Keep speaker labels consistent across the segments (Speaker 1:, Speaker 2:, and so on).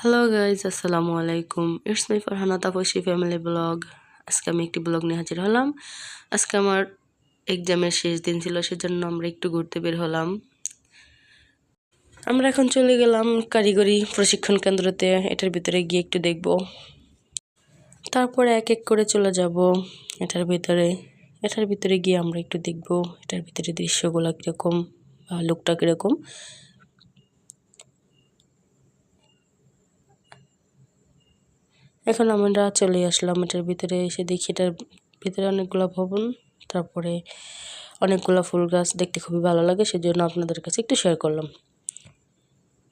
Speaker 1: Hello guys আসসালামু আলাইকুম it's my Farhana Tapsi family blog আজকে আমি একটি ব্লগ নিয়ে হাজির হলাম। আজকে আমার এক্সামের শেষ দিন ছিল, সেজন্য আমরা একটু ঘুরতে বের হলাম। আমরা এখন চলে গেলাম কারিগরি প্রশিক্ষণ কেন্দ্রতে। এটার ভিতরে গিয়ে একটু দেখব। তারপরে এক এক করে চলে যাব এটার ভিতরে। এটার ভিতরে গিয়ে আমরা একটু দেখব, এটার ভিতরে দৃশ্যগুলো কীরকম বা লুকটা কীরকম। এখন আমরা চলে আসলাম এটার ভিতরে, এসে দেখি এটার ভিতরে অনেকগুলো ভবন তারপরে অনেকগুলো ফুল গাছ দেখতে খুবই ভালো লাগে, সেজন্য আপনাদের কাছে একটু শেয়ার করলাম।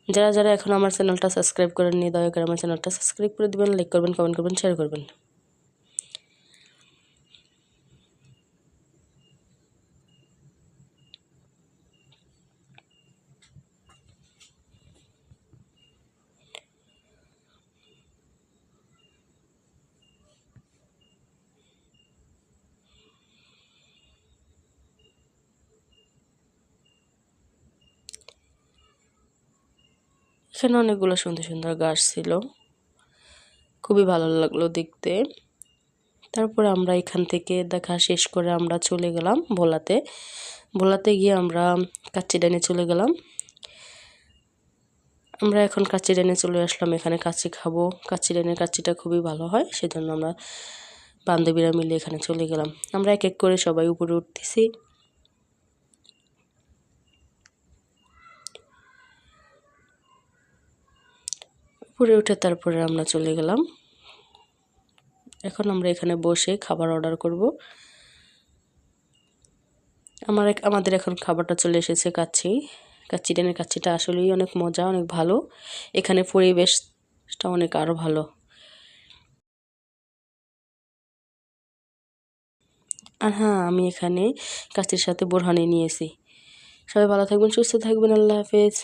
Speaker 1: যারা যারা এখন আমার চ্যানেলটা সাবস্ক্রাইব করেন নিয়ে দয়া করে আমার চ্যানেলটা সাবস্ক্রাইব করে দেবেন লাইক করবেন কমেন্ট করবেন শেয়ার করবেন। এখানে অনেকগুলো সুন্দর সুন্দর গাছ ছিল। খুবই ভালো লাগল দেখতে। তারপরে আমরা এখান থেকে দেখা শেষ করে আমরা চলে গেলাম ভোলাতে। ভোলাতে গিয়ে আমরা কাচ্চি ডাইনে চলে গেলাম। আমরা এখন কাচ্চি ডাইনে চলে আসলাম, এখানে কাচ্চি খাব। কাচ্চি ডাইনের কাচ্চিটা খুবই ভালো হয়, সেজন্য আমরা বান্ধবীরা মিলে এখানে চলে গেলাম। আমরা এক এক করে সবাই উপরে উঠতেছি। উপরে উঠে তারপরে আমরা চলে গেলাম। এখন আমরা এখানে বসে খাবার অর্ডার করব। আমার আমাদের এখন খাবারটা চলে এসেছে কাচ্ছি। কাচ্চি ডেনের কাচ্চিটা আসলেই অনেক মজা, অনেক ভালো। এখানে পরিবেশটা অনেক আরও ভালো। আর হ্যাঁ আমি এখানে কাচ্চির সাথে বোরহানি নিয়েছি সবাই ভালো থাকবেন, সুস্থ থাকবেন, আল্লাহ হাফেজ।